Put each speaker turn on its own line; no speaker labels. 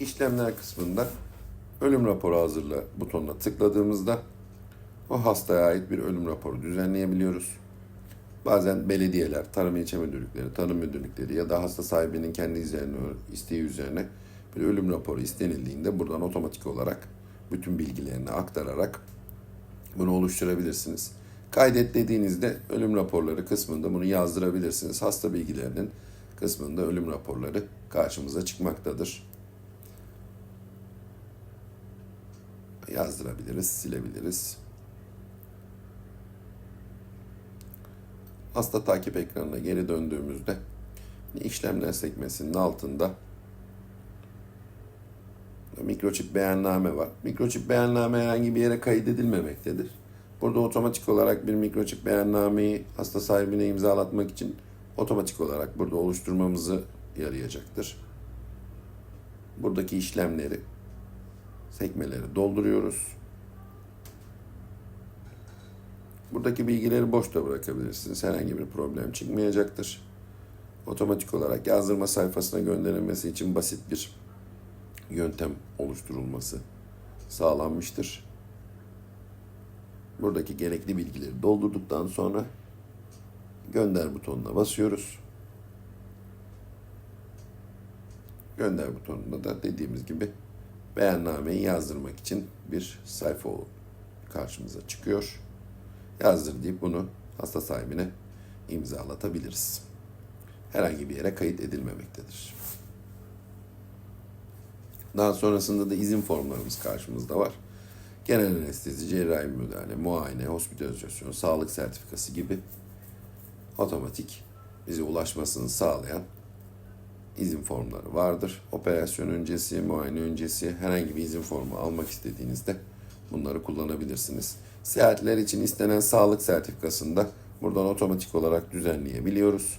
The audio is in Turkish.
işlemler kısmında ölüm raporu hazırla butonuna tıkladığımızda o hastaya ait bir ölüm raporu düzenleyebiliyoruz. Bazen belediyeler, tarım ilçe müdürlükleri, tarım müdürlükleri ya da hasta sahibinin kendi üzerine, isteği üzerine bir ölüm raporu istenildiğinde buradan otomatik olarak bütün bilgilerini aktararak bunu oluşturabilirsiniz. Kaydet dediğinizde ölüm raporları kısmında bunu yazdırabilirsiniz. Hasta bilgilerinin kısmında ölüm raporları karşımıza çıkmaktadır. Yazdırabiliriz, silebiliriz. Hasta takip ekranına geri döndüğümüzde işlemler sekmesinin altında mikroçip beyanname var. Mikroçip beyanname herhangi bir yere kaydedilmemektedir. Burada otomatik olarak bir mikroçip beyannameyi hasta sahibine imzalatmak için otomatik olarak burada oluşturmamızı yarayacaktır. Buradaki işlemleri, sekmeleri dolduruyoruz. Buradaki bilgileri boşta bırakabilirsiniz. Herhangi bir problem çıkmayacaktır. Otomatik olarak yazdırma sayfasına gönderilmesi için basit bir yöntem oluşturulması sağlanmıştır. Buradaki gerekli bilgileri doldurduktan sonra gönder butonuna basıyoruz. Gönder butonunda da dediğimiz gibi beyannameyi yazdırmak için bir sayfa karşımıza çıkıyor. Yazdır deyip bunu hasta sahibine imzalatabiliriz. Herhangi bir yere kayıt edilmemektedir. Daha sonrasında da izin formlarımız karşımızda var. Genel anestezi, cerrahi müdahale, muayene, hospitalizasyon, sağlık sertifikası gibi otomatik bize ulaşmasını sağlayan izin formları vardır. Operasyon öncesi, muayene öncesi herhangi bir izin formu almak istediğinizde bunları kullanabilirsiniz. Seyahatler için istenen sağlık sertifikasında buradan otomatik olarak düzenleyebiliyoruz.